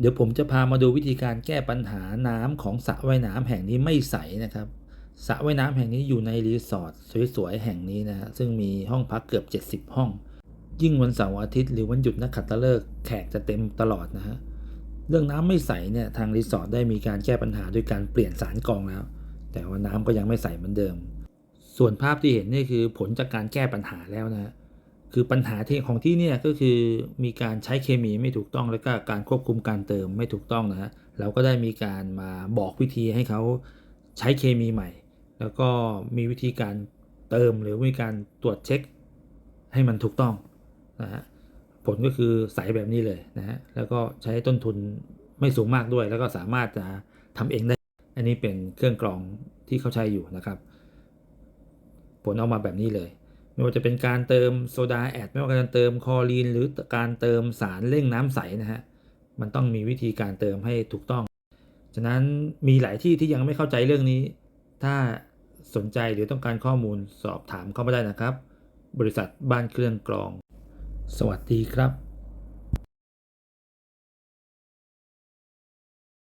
เดี๋ยวผมจะพามาดูวิธีการแก้ปัญหาน้ำของสระว่ายน้ำแห่งนี้ไม่ใสนะครับสระว่ายน้ำแห่งนี้อยู่ในรีสอร์ทสวยๆแห่งนี้นะฮะซึ่งมีห้องพักเกือบ 70 ห้อง ยิ่งวันเสาร์อาทิตย์หรือวันหยุดนักขัตฤกษ์แขกจะเต็มตลอดนะฮะเรื่องน้ำไม่ใสเนี่ยทางรีสอร์ทได้มีการแก้ปัญหาด้วยการเปลี่ยนสารกรองแล้ว แต่ว่าน้ำก็ยังไม่ใสเหมือนเดิม ส่วนภาพที่เห็นนี่คือผลจากการแก้ปัญหาแล้วนะฮะ คือปัญหาที่ของที่เนี่ยก็คือมีการใช้เคมีไม่ถูกต้องแล้วก็การควบคุมการเติมไม่ถูกต้องนะฮะเราก็ได้มีการมาบอกวิธีให้เขาใช้เคมีใหม่ แล้วก็มีวิธีการเติมหรือมีการตรวจเช็คให้มันถูกต้องนะฮะผลก็คือใสแบบนี้เลยนะฮะแล้วก็ใช้ต้นทุนไม่สูงมากด้วย แล้วก็สามารถจะทำเองได้ อันนี้เป็นเครื่องกรองที่เขาใช้อยู่นะครับ ผลออกมาแบบนี้เลย ไม่ว่าจะเป็นการเติมโซดาแอดไม่ว่าการเติมคอรีน หรือการเติมสารเร่งน้ำใสนะฮะมันต้องมีวิธีการเติมให้ถูกต้อง ฉะนั้นมีหลายที่ที่ยังไม่เข้าใจเรื่องนี้ ถ้าสนใจหรือต้องการข้อมูลสอบถามเข้ามาได้นะครับ บริษัทบ้านเครื่องกรอง สวัสดีครับ